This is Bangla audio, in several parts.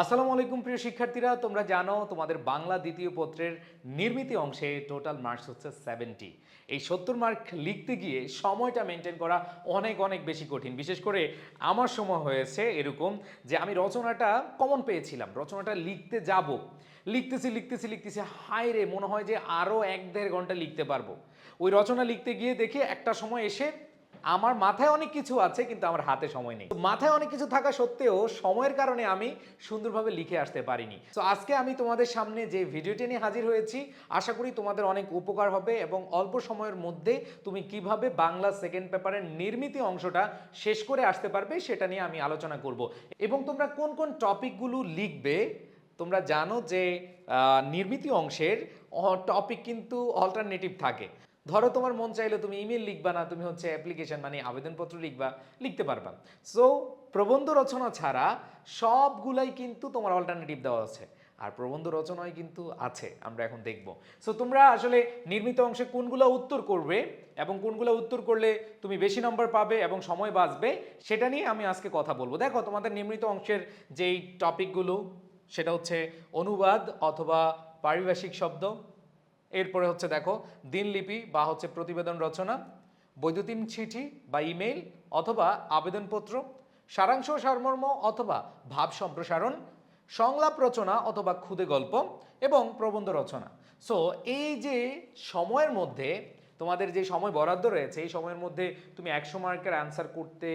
আসসালামু আলাইকুম প্রিয় শিক্ষার্থীরা, তোমরা জানো তোমাদের বাংলা দ্বিতীয় পত্রের নির্মিতি অংশে টোটাল মার্কস হচ্ছে সেভেন্টি এই সত্তর মার্ক লিখতে গিয়ে সময়টা মেনটেন করা অনেক অনেক বেশি কঠিন। বিশেষ করে আমার সময় হয়েছে এরকম যে আমি রচনাটা কমন পেয়েছিলাম, রচনাটা লিখতে যাব। লিখতেছি লিখতেছি লিখতেছি, হায় রে, মনে হয় যে আরও এক দেড় ঘণ্টা লিখতে পারব। ওই রচনা লিখতে গিয়ে দেখি একটা সময় এসে আমার মাথায় অনেক কিছু আছে, কিন্তু আমার হাতে সময় নেই। মাথায় অনেক কিছু থাকা সত্ত্বেও সময়ের কারণে আমি সুন্দরভাবে লিখে আসতে পারিনি। তো আজকে আমি তোমাদের সামনে যে ভিডিওটি নিয়ে হাজির হয়েছি, আশা করি তোমাদের অনেক উপকার হবে এবং অল্প সময়ের মধ্যে তুমি কীভাবে বাংলা সেকেন্ড পেপারের নির্মিতি অংশটা শেষ করে আসতে পারবে সেটা নিয়ে আমি আলোচনা করব। এবং তোমরা কোন কোন টপিকগুলো লিখবে, তোমরা জানো যে নির্মিতি অংশের টপিক কিন্তু অল্টারনেটিভ থাকে। ধরো তোমার মন চাইলে তুমি ইমেল লিখবা না, তুমি হচ্ছে অ্যাপ্লিকেশন মানে আবেদনপত্র লিখবা, লিখতে পারবা। সো প্রবন্ধ রচনা ছাড়া সবগুলাই কিন্তু তোমার অল্টারনেটিভ দেওয়া আছে। আর প্রবন্ধ রচনায় কিন্তু আছে, আমরা এখন দেখব। সো তোমরা আসলে নির্মিত অংশে কোনগুলো উত্তর করবে এবং কোনগুলো উত্তর করলে তুমি বেশি নম্বর পাবে এবং সময় বাঁচবে, সেটা নিয়ে আমি আজকে কথা বলব। দেখো, তোমাদের নির্মিত অংশের যেই টপিকগুলো সেটা হচ্ছে অনুবাদ অথবা পারিভাষিক শব্দ। এরপরে হচ্ছে দেখো দিনলিপি বা হচ্ছে প্রতিবেদন রচনা, বৈদ্যুতিন চিঠি বা ইমেইল অথবা আবেদনপত্র, সারাংশ সারমর্ম অথবা ভাব সম্প্রসারণ, সংলাপ রচনা অথবা ক্ষুদে গল্প এবং প্রবন্ধ রচনা। সো এই যে সময়ের মধ্যে তোমাদের যে সময় বরাদ্দ রয়েছে, এই সময়ের মধ্যে তুমি একশো মার্কের অ্যান্সার করতে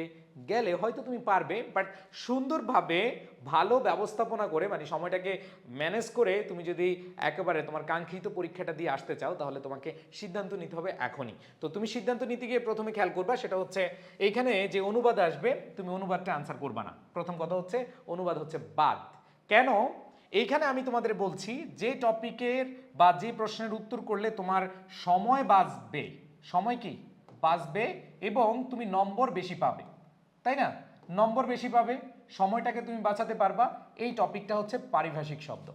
গেলে হয়তো তুমি পারবে বাট সুন্দরভাবে ভালো ব্যবস্থাপনা করে মানে সময়টাকে ম্যানেজ করে তুমি যদি একেবারে তোমার কাঙ্ক্ষিত পরীক্ষাটা দিয়ে আসতে চাও, তাহলে তোমাকে সিদ্ধান্ত নিতে হবে এখনই। তো তুমি সিদ্ধান্ত নিতে গিয়ে প্রথমে খেয়াল করবা, সেটা হচ্ছে এইখানে যে অনুবাদ আসবে, তুমি অনুবাদটা আনসার করবা না। প্রথম কথা হচ্ছে, অনুবাদ হচ্ছে বাদ। কেন? এইখানে আমি তোমাদের বলছি, যে টপিকের বা যে প্রশ্নের উত্তর করলে তোমার সময় বাঁচবে। সময় কি? বাঁচবে এবং তুমি নম্বর বেশি পাবে। তাই না? নম্বর বেশি পাবে, সময়টাকে তুমি বাঁচাতে পারবা। এই টপিকটা হচ্ছে পারিভাষিক শব্দ।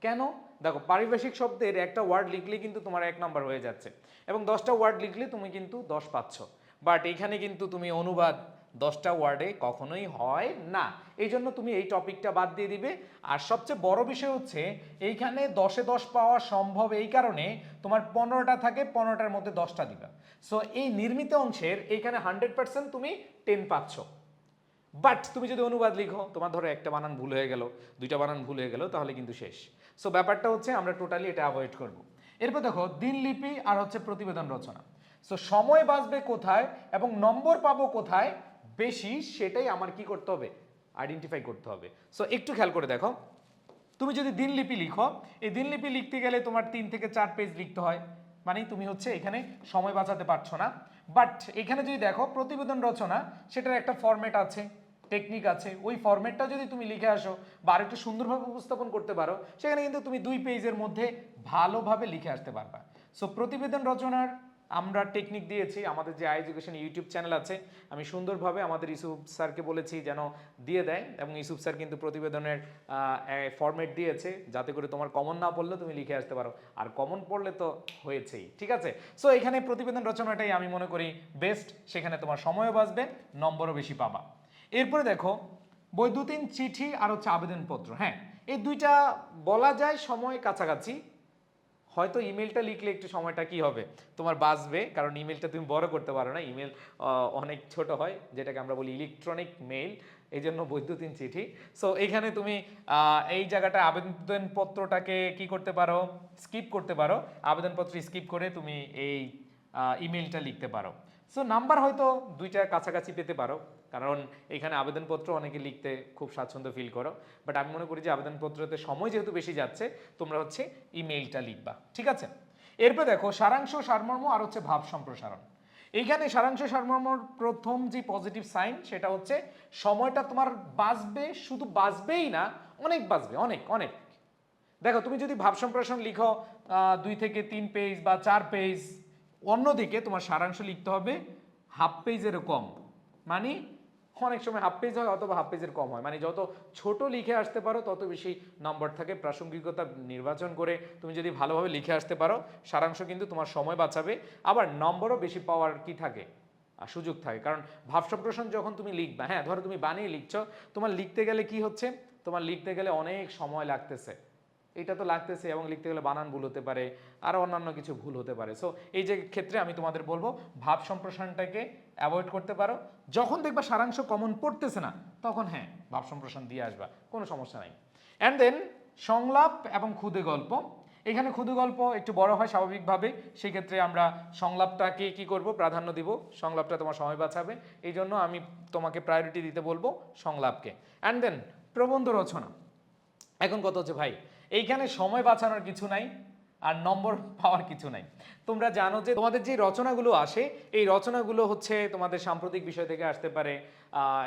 কেন? দেখো, পারিভাষিক শব্দের একটা ওয়ার্ড লিখলে কিন্তু তোমার এক নম্বর হয়ে যাচ্ছে। এবং দশটা ওয়ার্ড লিখলে তুমি কিন্তু দশ পাচ্ছ। বাট এখানে কিন্তু তুমি অনুবাদ দশটা ওয়ার্ডে কখনোই হয় না। এই জন্য তুমি এই টপিকটা বাদ দিয়ে দিবে। আর সবচেয়ে বড় বিষয় হচ্ছে, এইখানে দশে দশ পাওয়া সম্ভব এই কারণে তোমার পনেরোটা থাকে, পনেরোটার মধ্যে দশটা দিবা। সো এই নির্মিত অংশের এইখানে হান্ড্রেড পার্সেন্ট তুমি টেন পাচ্ছ। বাট তুমি যদি অনুবাদ লিখো, তোমার ধরো একটা বানান ভুল হয়ে গেল, দুইটা বানান ভুল হয়ে গেল, তাহলে কিন্তু শেষ। সো ব্যাপারটা হচ্ছে আমরা টোটালি এটা অ্যাভয়েড করব। এরপর দেখো দিনলিপি আর হচ্ছে প্রতিবেদন রচনা। সো সময় বাঁচবে কোথায় এবং নম্বর পাবো কোথায় বেশি সেটাই আমার কি করতে হবে? আইডেন্টিফাই করতে হবে। সো একটু খেয়াল করে দেখো। তুমি যদি দিনলিপি লিখো, এই দিনলিপি লিখতে গেলে তোমার তিন থেকে চার পেজ লিখতে হয়। মানে তুমি হচ্ছে এখানে সময় বাঁচাতে পারছ না। বাট এখানে যদি দেখো, প্রতিবেদন রচনা, সেটার একটা ফরম্যাট আছে টেকনিক আছে। ওই ফরম্যাটটা যদি তুমি লিখে আসো বা আরেকটু সুন্দরভাবে উপস্থাপন করতে পারো, সেখানে কিন্তু তুমি দুই পেজের মধ্যে ভালোভাবে লিখে আসতে পারবা। সো প্রতিবেদন রচনার আমরা টেকনিক দিয়েছি, আমাদের যে আই এডুকেশন ইউটিউব চ্যানেল আছে, আমি সুন্দরভাবে আমাদের ইউসুফ স্যারকে বলেছি যেন দিয়ে দেয় এবং ইউসুফ স্যার কিন্তু প্রতিবেদনের ফরম্যাট দিয়েছে যাতে করে তোমার কমন না পড়লে তুমি লিখে আসতে পারো। আর কমন পড়লে তো হয়েছেই, ঠিক আছে? সো এখানে প্রতিবেদন রচনাটাই আমি মনে করি বেস্ট সেখানে তোমার সময়ও বাঁচবে, নম্বরও বেশি পাবা। এরপরে দেখো, বৈদ্যুতিন চিঠি আর হচ্ছে আবেদনপত্র হ্যাঁ? এই দুইটা বলা যায় সময় কাছাকাছি হয়তো ইমেলটা লিখলে একটু সময়টা কি হবে? তোমার বাঁচবে, কারণ ইমেলটা তুমি বড় করতে পারো না। ইমেল অনেক ছোট হয়, যেটাকে আমরা বলি ইলেকট্রনিক মেইল এই জন্য বৈদ্যুতিন চিঠি। সো এখানে তুমি এই জায়গাটা আবেদনপত্রটাকে কি করতে পারো? স্কিপ করতে পারো। আবেদনপত্র স্কিপ করে তুমি এই ইমেলটা লিখতে পারো। সো নাম্বার হয়তো দুইটা কাছাকাছি পেতে পারো। কারণ এখানে আবেদনপত্র অনেকে লিখতে খুব স্বাচ্ছন্দ্য ফিল করো। বাট আমি মনে করি যে আবেদনপত্রতে সময় যেহেতু বেশি যাচ্ছে, তোমরা হচ্ছে ইমেইলটা লিখবা। ঠিক আছে? এরপর দেখো, সারাংশ, সারমর্ম আর হচ্ছে ভাব সম্প্রসারণ। এইখানে সারাংশ, সারমর্মর প্রথম যে পজিটিভ সাইন সেটা হচ্ছে সময়টা তোমার বাঁচবে, শুধু বাঁচবেই না, অনেক বাঁচবে, অনেক অনেক। দেখো, তুমি যদি ভাব সম্প্রসারণ লিখো দুই থেকে তিন পেজ বা চার পেজ অন্যদিকে তোমার সারাংশ লিখতে হবে হাফ পেজেরও কম। মানে অনেক সময় হাফ পেজ হয় অথবা হাফ পেজের কম হয়। মানে যত ছোট লিখে আসতে পারো, তত বেশি নম্বর থাকে। প্রাসঙ্গিকতা নির্বাচন করে তুমি যদি ভালোভাবে লিখে আসতে পারো, সারাংশ কিন্তু তোমার সময় বাঁচাবে। আবার নম্বরও বেশি পাওয়ার কি থাকে? আর সুযোগ থাকে। কারণ ভাব যখন তুমি লিখবা হ্যাঁ ধরো তুমি বানিয়ে লিখছো, তোমার লিখতে গেলে কি হচ্ছে? তোমার লিখতে গেলে অনেক সময় লাগতেছে। এটা তো লাগতেছে এবং লিখতে গেলে বানান ভুল হতে পারে আরও অন্যান্য কিছু ভুল হতে পারে। সো এই যে ক্ষেত্রে আমি তোমাদের বলব, ভাব সম্প্রসারণটাকে অ্যাভয়েড করতে পারো। যখন দেখবা সারাংশ কমন পড়তেছে না, তখন হ্যাঁ ভাব সম্প্রসারণ দিয়ে আসবা, কোনো সমস্যা নাই। অ্যান্ড দেন সংলাপ এবং ক্ষুদে গল্প। এখানে ক্ষুদে গল্প একটু বড় হয় স্বাভাবিকভাবে, সেই ক্ষেত্রে আমরা সংলাপটাকে কি করব, প্রাধান্য দিব, সংলাপটা তোমার সময় বাঁচাবে। এই জন্য আমি তোমাকে প্রায়োরিটি দিতে বলব সংলাপকে। অ্যান্ড দেন প্রবন্ধ রচনা। এখন কত হচ্ছে, ভাই এইখানে সময় বাঁচানোর কিছু নাই আর নম্বর পাওয়ার কিছু নাই। তোমরা জানো যে তোমাদের যে রচনাগুলো আসে, এই রচনাগুলো হচ্ছে তোমাদের সাম্প্রতিক বিষয় থেকে আসতে পারে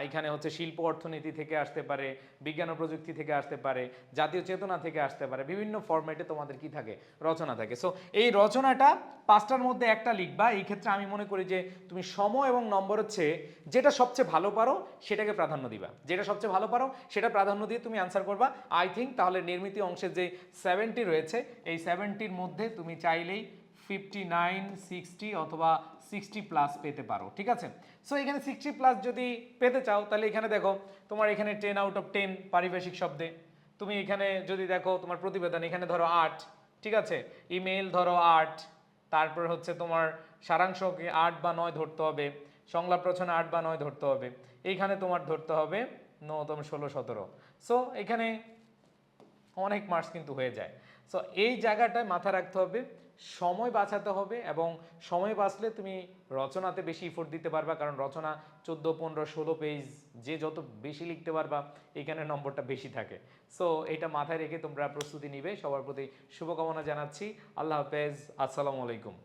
এখানে হচ্ছে শিল্প অর্থনীতি থেকে আসতে পারে, বিজ্ঞান ও প্রযুক্তি থেকে আসতে পারে, জাতীয় চেতনা থেকে আসতে পারে, বিভিন্ন ফরম্যাটে তোমাদের কি থাকে? রচনা থাকে। সো এই রচনাটা পাঁচটার মধ্যে একটা লিখবা। এই ক্ষেত্রে আমি মনে করি যে তুমি সময় এবং নম্বর হচ্ছে যেটা সবচেয়ে ভালো পারো, সেটাকে প্রাধান্য দিবা। যেটা সবচেয়ে ভালো পারো, সেটা প্রাধান্য দিয়ে তুমি আনসার করবা। আই থিঙ্ক তাহলে নির্মিত অংশের যে সেভেন্টি রয়েছে, এই সেভেন্টির মধ্যে তুমি চাইলেই ফিফটি নাইন সিক্সটি অথবা সিক্সটি প্লাস পেতে পারো, ঠিক আছে? সো এখানে সিক্সটি প্লাস যদি পেতে চাও, তাহলে এখানে দেখো, তোমার এখানে টেন আউট অফ টেন পারিভাষিক শব্দে। তুমি এখানে যদি দেখো, তোমার প্রতিবেদন, এখানে ধরো আট, ঠিক আছে? ইমেল ধরো আট, তারপর হচ্ছে তোমার সারাংশকে আট বা নয় ধরতে হবে সংলাপ রচনা আট বা নয় ধরতে হবে, এইখানে তোমার ধরতে হবে নতম ষোলো, সতেরো। সো এখানে অনেক মার্কস কিন্তু হয়ে যায়। সো এই জায়গাটায় মাথা রাখতে হবে সময় বাঁচাতে হবে এবং সময় বাঁচলে তুমি রচনাতে বেশি ইফোর্ট দিতে পারবা, কারণ রচনা চোদ্দ, পনেরো, ষোলো পেজ যে যত বেশি লিখতে পারবা, এখানে নম্বরটা বেশি থাকে। সো এটা মাথায় রেখে তোমরা প্রস্তুতি নিবে। সবার প্রতি শুভকামনা জানাচ্ছি। আল্লাহ হাফেজ। আসসালামু আলাইকুম।